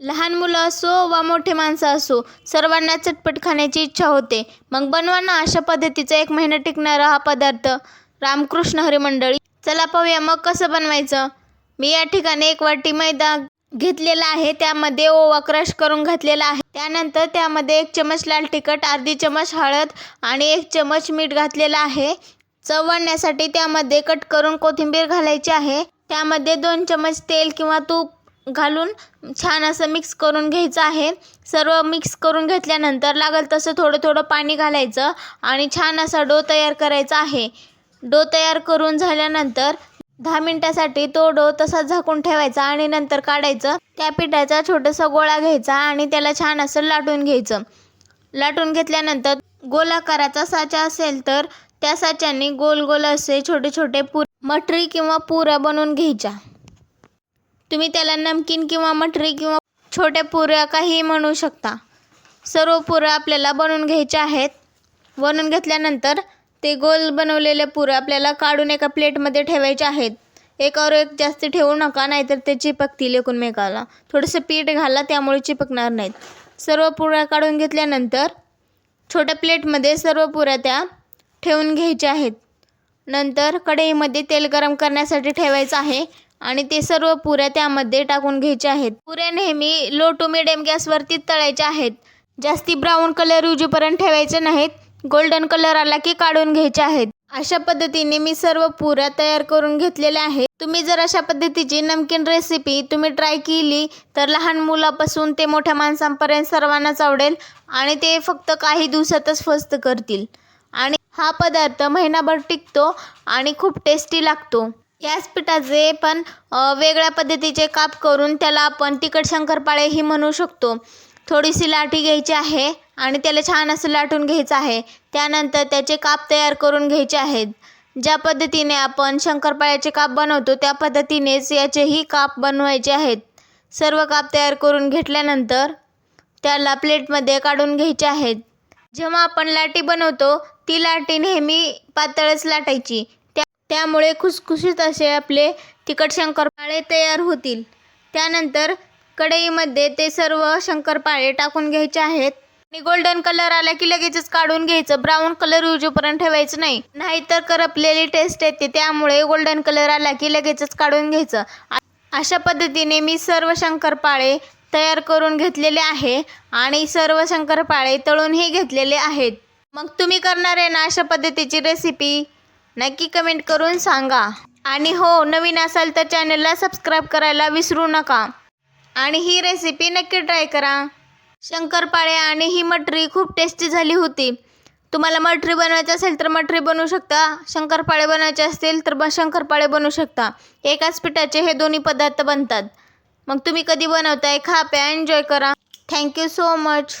लहान मुलं असो वा मोठे माणसं असो सर्वांना चटपट खाण्याची इच्छा होते. मग बनवा ना अशा पद्धतीचा एक महिना टिकणारा हा पदार्थ. रामकृष्ण हरी मंडळी चला पाहूया मग कसं बनवायचं. मी या ठिकाणी एक वाटी मैदा घेतलेला आहे त्यामध्ये ओवा क्रश करून घातलेला आहे. त्यानंतर त्यामध्ये एक चमच लाल तिखट अर्धी चमच हळद आणि एक चमच मीठ घातलेलं आहे. चव वाढण्यासाठी त्यामध्ये कट करून कोथिंबीर घालायची आहे. त्यामध्ये दोन चमच तेल किंवा तूप घालून छान असं मिक्स करून घ्यायचं आहे. सर्व मिक्स करून घेतल्यानंतर लागेल तसं थोडं थोडं पाणी घालायचं आणि छान असा डो तयार करायचा आहे. डो तयार करून झाल्यानंतर दहा मिनटासाठी तो डो तसाच झाकून ठेवायचा आणि नंतर काढायचं. त्या पिठाचा छोटासा गोळा घ्यायचा आणि त्याला छान असं लाटून घ्यायचं. लाटून घेतल्यानंतर गोलाकाराचा साचा असेल तर त्या साच्याने गोल गोल असे छोटे छोटे पुर मटरी किंवा पुऱ्या बनवून घ्यायच्या. तुम्ही त्याला नमकीन किंवा मटरी किंवा छोट्या पुऱ्या काहीही म्हणू शकता. सर्व पुऱ्या आपल्याला बनवून घ्यायच्या आहेत. बनवून घेतल्यानंतर ते गोल बनवलेले पुऱ्या आपल्याला काढून एका प्लेटमध्ये ठेवायचे आहेत. एकावर एक जास्त ठेवू नका नाहीतर ते चिपकतील एकूणमेकाला थोडंसं पीठ घाला त्यामुळे चिपकणार नाहीत. सर्व पुऱ्या काढून घेतल्यानंतर छोट्या प्लेटमध्ये सर्व पुऱ्या त्या ठेवून घ्यायच्या आहेत. नंतर कढईमध्ये तेल गरम करण्यासाठी ठेवायचं आहे. आणि ते सर्व पुऱ्या त्यामध्ये टाकून घ्यायच्या आहेत. पुऱ्या नेहमी लो टू मिडियम गॅसवरती तळायच्या आहेत. जास्ती ब्राऊन कलर युजीपर्यंत ठेवायचे नाहीत. गोल्डन कलर आला की काढून घ्यायचे आहेत. अशा पद्धतीने मी सर्व पुऱ्या तयार करून घेतलेल्या आहेत. तुम्ही जर अशा पद्धतीची नमकीन रेसिपी तुम्ही ट्राय केली तर लहान मुलापासून ते मोठ्या माणसांपर्यंत सर्वांनाच आवडेल आणि ते फक्त काही दिवसातच फस्त करतील. आणि हा पदार्थ महिनाभर टिकतो आणि खूप टेस्टी लागतो. याच पिठाचे पण वेगळ्या पद्धतीचे काप करून त्याला आपण तिखट शंकरपाळेही म्हणू शकतो. थोडीशी लाटी घ्यायची आहे आणि त्याला छान असं लाटून घ्यायचं आहे. त्यानंतर त्याचे काप तयार करून घ्यायचे आहेत. ज्या पद्धतीने आपण शंकरपाळ्याचे काप बनवतो त्या पद्धतीनेच याचेही काप बनवायचे आहेत. सर्व काप तयार करून घेतल्यानंतर त्याला प्लेटमध्ये काढून घ्यायचे आहेत. जेव्हा आपण लाटी बनवतो ती लाटी नेहमी पातळच लाटायची. त्यामुळे खुसखुशीत असे आपले तिखट शंकरपाळे तयार होतील. त्यानंतर कढईमध्ये ते सर्व शंकरपाळे टाकून घ्यायचे आहेत. आणि गोल्डन कलर आला की लगेचच काढून घ्यायचं. ब्राऊन कलर युजूपर्यंत ठेवायचं नाही. नाहीतर करपलेली टेस्ट येते. त्यामुळे गोल्डन कलर आला की लगेचच काढून घ्यायचं. अशा पद्धतीने मी सर्व शंकरपाळे तयार करून घेतलेले आहे आणि सर्व शंकरपाळे तळूनही घेतलेले आहेत. मग तुम्ही करणार आहे ना अशा पद्धतीची रेसिपी नक्की कमेंट करून सांगा. आणि हो नवीन असाल तर चॅनलला सबस्क्राईब करायला विसरू नका. आणि ही रेसिपी नक्की ट्राय करा. शंकरपाळे आणि ही मटरी खूप टेस्टी झाली होती. तुम्हाला मटरी बनवायची असेल तर मटरी बनवू शकता. शंकरपाळे बनवायचे असतील तर ब शंकरपाळे बनवू शकता. एकाच पिठाचे हे दोन्ही पदार्थ बनतात. मग तुम्ही कधी बनवताय खा प्या एन्जॉय करा. Thank you so much